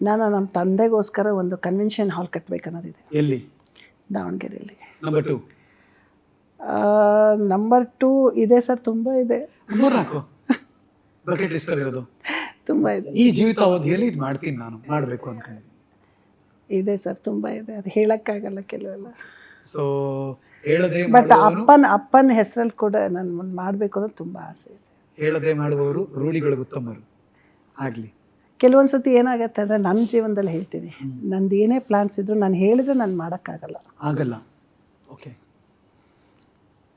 ನಾನು ನಮ್ಮ ತಂದೆಗೋಸ್ಕರ ಒಂದು ಕನ್ವೆನ್ಷನ್ ಹಾಲ್ ಕಟ್ಟಬೇಕನ್ನೋದಿದೆ ಎಲ್ಲಿ? ದಾವಣಗೆರೆಯಲ್ಲಿ. ನಂಬರ್ ಟು ನಂಬರ್ ಟೂ ಇದೆ ಸರ್ ತುಂಬ ಇದೆ. ಮೂರ್ನಾಲ್ಕು ಬಕೆಟ್ ಇರೋದು. ತುಂಬ ಇದೆ. ಈ ಜೀವಿತಾವಧಿಯಲ್ಲಿ ಇದು ಮಾಡ್ತೀನಿ ನಾನು ಮಾಡಬೇಕು ಅನ್ಕೊಂಡಿದ್ದೀನಿ. ಇದೆ ಸರ್ ತುಂಬ ಇದೆ. ಅದು ಹೇಳೋಕ್ಕಾಗಲ್ಲ ಕೆಲವೆಲ್ಲ. ಸೊ ಹೇಳದೆ ಬಟ್ ಅಪ್ಪನ ಅಪ್ಪನ ಹೆಸರಲ್ಲಿ ಕೂಡ ನಾನು ಮಾಡಬೇಕು ಅನ್ನೋದು ತುಂಬ ಆಸೆ ಇದೆ. ಹೇಳದೆ ಮಾಡುವವರು ರೂಢಿಗಳು ಉತ್ತಮರು. ಆಗ್ಲಿ. ಕೆಲವೊಂದು ಸತಿ ಏನಾಗುತ್ತೆ ಅಂದರೆ ನನ್ನ ಜೀವನದಲ್ಲಿ ಹೇಳ್ತೀನಿ. ನಂದು ಏನೇ ಪ್ಲಾನ್ಸ್ ಇದ್ದರೂ ನಾನು ಹೇಳಿದ್ರೆ ನಾನು ಮಾಡೋಕ್ಕಾಗಲ್ಲ. ಆಗಲ್ಲ. ಓಕೆ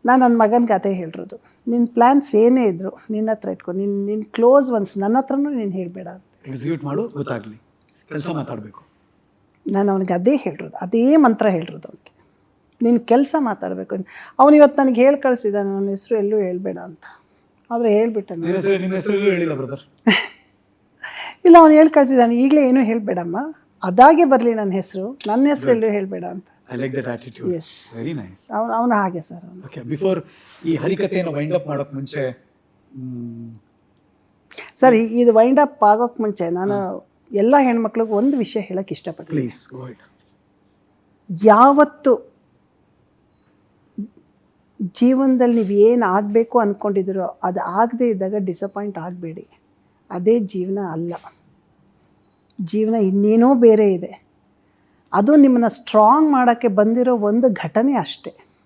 ನಾನು ನನ್ನ ಮಗನ ಅದೇ ಹೇಳಿರೋದು. ನಿನ್ನ ಪ್ಲ್ಯಾನ್ಸ್ ಏನೇ ಇದ್ರೂ ನಿನ್ನ ಹತ್ರ ಇಟ್ಕೊ. ನಿನ್ನ ನಿನ್ನ ಕ್ಲೋಸ್ ಒನ್ಸ್ ನನ್ನ ಹತ್ರನೂ ನೀನು ಹೇಳಬೇಡ ಅಂತ. ಎಕ್ಸಿಕ್ಯೂಟ್ ಮಾಡು ಗೊತ್ತಾಗ್ಲಿ. ಕೆಲಸ ಮಾತಾಡಬೇಕು. ನಾನು ಅವನಿಗೆ ಅದೇ ಹೇಳಿರೋದು. ಅದೇ ಮಂತ್ರ ಹೇಳಿರೋದು ಅವನಿಗೆ. ನಿನ್ನ ಕೆಲಸ ಮಾತಾಡಬೇಕು. ಅವನು ಇವತ್ತು ನನಗೆ ಹೇಳಿ ಕಳಿಸಿದ್ದಾನೆ ನನ್ನ ಹೆಸರು ಎಲ್ಲೂ ಹೇಳಬೇಡ ಅಂತ. ಆದರೆ ಹೇಳಿಬಿಟ್ಟೆ ನಾನು. ಹೆಸರು ನಿಮ್ಮ ಹೆಸರು ಹೇಳಿಲ್ಲ ಬ್ರದರ್ ಇಲ್ಲ ಅವನು ಹೇಳಿ ಕಳಿಸಿದ್ದಾನೆ. ಈಗಲೇ ಏನೂ ಹೇಳಬೇಡಮ್ಮ. ಅದಾಗೆ ಬರಲಿ ನನ್ನ ಹೆಸರು. ನನ್ನ ಹೆಸರು ಎಲ್ಲೂ ಹೇಳಬೇಡ ಅಂತ. I like that attitude is very nice ಅವನು ಅವನು ಹಾಗೆ ಸರ್ ಅವನು. ಓಕೆ ಬಿಫೋರ್ ಈ ಹರಿಕತೆಯನ್ನು ವೈಂಡ್ ಅಪ್ ಮಾಡೋಕೆ ಮುಂಚೆ ಸರ್ ಇದು ವೈಂಡ್ ಅಪ್ ಆಗೋಕ್ಕೆ ಮುಂಚೆ ನಾನು ಎಲ್ಲ ಹೆಣ್ಮಕ್ಳಿಗೂ ಒಂದು ವಿಷಯ ಹೇಳಕ್ಕೆ ಇಷ್ಟಪಡ್ತೀನಿ. ಪ್ಲೀಸ್ ಗೋ ಇಟ್ ಯಾವತ್ತು ಜೀವನದಲ್ಲಿ ನೀವು ಏನು ಆಗಬೇಕು ಅಂದ್ಕೊಂಡಿದ್ದೀರೋ ಅದು ಆಗದೇ ಇದ್ದಾಗ ಡಿಸಪಾಯಿಂಟ್ ಆಗಬೇಡಿ. ಅದೇ ಜೀವನ ಅಲ್ಲ. ಜೀವನ ಇನ್ನೇನೋ ಬೇರೆ ಇದೆ. ಅದು ನಿಮ್ಮನ್ನು ಸ್ಟ್ರಾಂಗ್ ಮಾಡೋಕ್ಕೆ ಬಂದಿರೋ ಒಂದು ಘಟನೆ ಅಷ್ಟೇ.